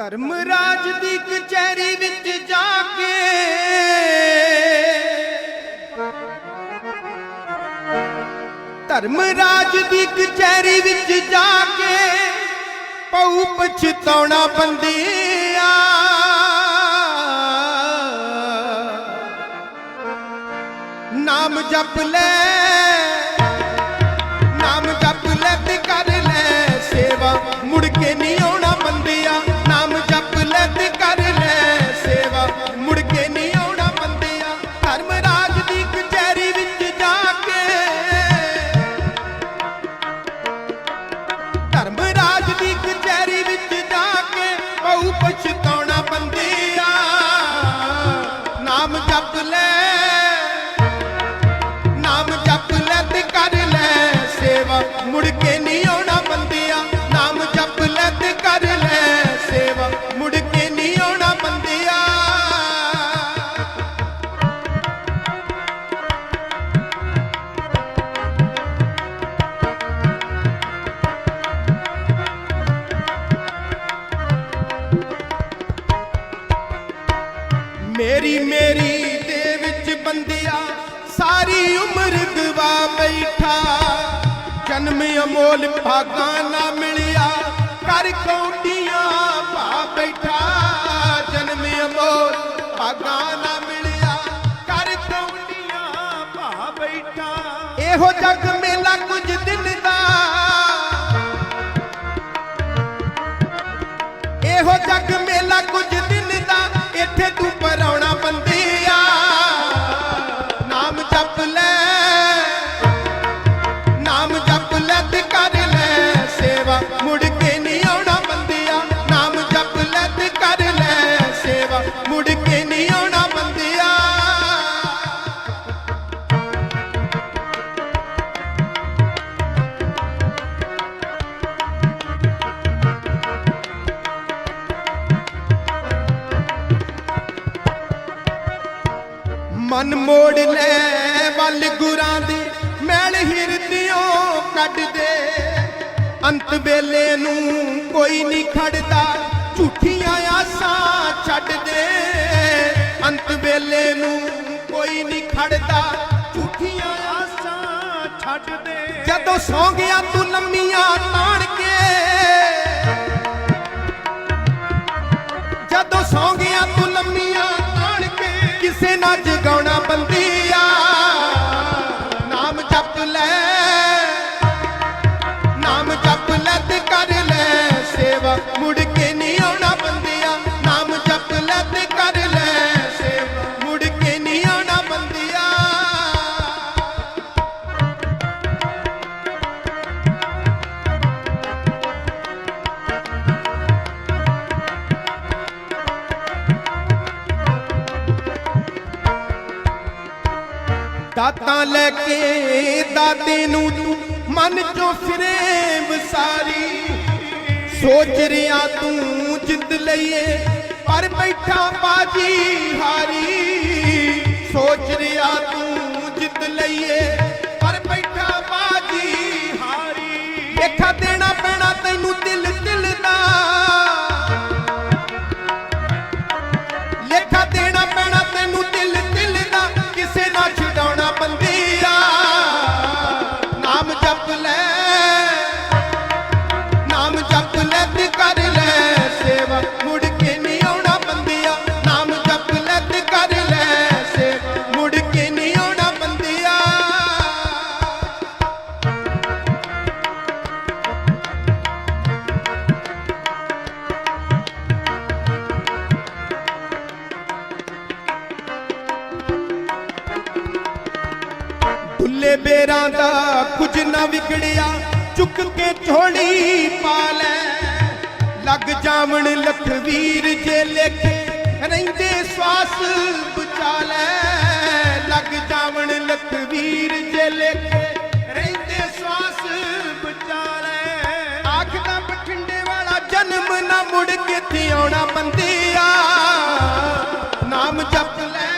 ਧਰਮ ਰਾਜ ਦੀ ਕਚਹਿਰੀ ਵਿੱਚ ਜਾ ਕੇ। ਧਰਮ ਰਾਜ ਦੀ ਕਚਹਿਰੀ ਵਿੱਚ ਜਾ ਕੇ ਪਉ ਪਛਤਾਉਣਾ ਬੰਦਿਆ। ਨਾਮ ਜਪ ਲੈ ਨਾਮ ਜਪ ਲੈ। ਮੇਰੀ ਮੇਰੀ ਦੇ ਵਿੱਚ ਬੰਦਿਆ, ਸਾਰੀ ਉਮਰ ਗਵਾ ਬੈਠਾ। ਜਨਮ ਅਮੋਲ ਭਾਗਾਂ ਨਾ ਮਿਲਿਆ ਕਰ ਕੌਡੀਆਂ ਭਾ ਬੈਠਾ। ਜਨਮ ਅਮੋਲ ਭਾਗਾਂ ਨਾ ਮਿਲਿਆ ਕਰ ਕੌਡੀਆਂ ਭਾ ਬੈਠਾ। ਇਹੋ ਜਗ ਮੇਲਾ ਕੁਝ ਦਿਨ ਦਾ। ਇਹੋ ਜਗ ਮੇਲਾ ਕੁਝ ਮਨ ਮੋੜ ਲੈ, ਵੱਲ ਗੁਰਾਂ ਦੀ ਮੈਲ ਹਿਰਦਿਓਂ ਕੱਢ ਦੇ। ਅੰਤ ਵੇਲੇ ਨੂੰ ਕੋਈ ਨਹੀਂ ਖੜਦਾ, ਝੂਠੀਆਂ ਆਸਾਂ ਛੱਡ ਦੇ। ਅੰਤ ਵੇਲੇ ਨੂੰ ਕੋਈ ਨਹੀਂ ਖੜਦਾ, ਝੂਠੀਆਂ ਆਸਾਂ ਛੱਡ ਦੇ। ਜਦੋਂ ਸੌਂ ਗਿਆ ਤੂੰ ਲੰਮੀਆਂ ਤਾਣ ਕੇ, ਜਦੋਂ ਸੌਂ ਗਿਆ ਤੂੰ ਲੰਮੀਆਂ ਕਿਸੇ ਨਾ ਜਗਾਉਣਾ ਬੰਦਿਆ ਦਾਤਾਂ ਲੈ ਕੇ ਦਾਤੇ ਨੂੰ ਤੂੰ ਮਨ ਚੋਂ ਫਿਰੇ ਵਸਾਰੀ। ਸੋਚ ਰਿਆ ਤੂੰ ਜਿੱਦ ਲਈਏ, ਪਰ ਬੈਠਾ ਬਾਜੀ ਹਾਰੀ। ਨਾਮ ਨਾ ਵਿਗੜਿਆ? ਚੁੱਕ ਕੇ ਝੋਲੀ ਪਾ ਲੈ। ਲੱਗ ਜਾਵਣ ਲਖਵੀਰ ਜੇ ਲੇਖੇ ਰਹਿੰਦੇ ਸਵਾਸ ਬਚਾ ਲੈ। ਲੱਗ ਜਾਵਣ ਲਖਵੀਰ ਜੇ ਲੇਖੇ ਰਹਿੰਦੇ ਸਵਾਸ ਬਚਾ ਲੈ। ਆਖਦਾ ਬਠਿੰਡੇ ਵਾਲਾ ਜਨਮ ਨਾ ਮੁੜ ਕੇ ਇੱਥੇ ਆਉਣਾ ਬੰਦਿਆ। ਨਾਮ ਜਪ ਲੈ।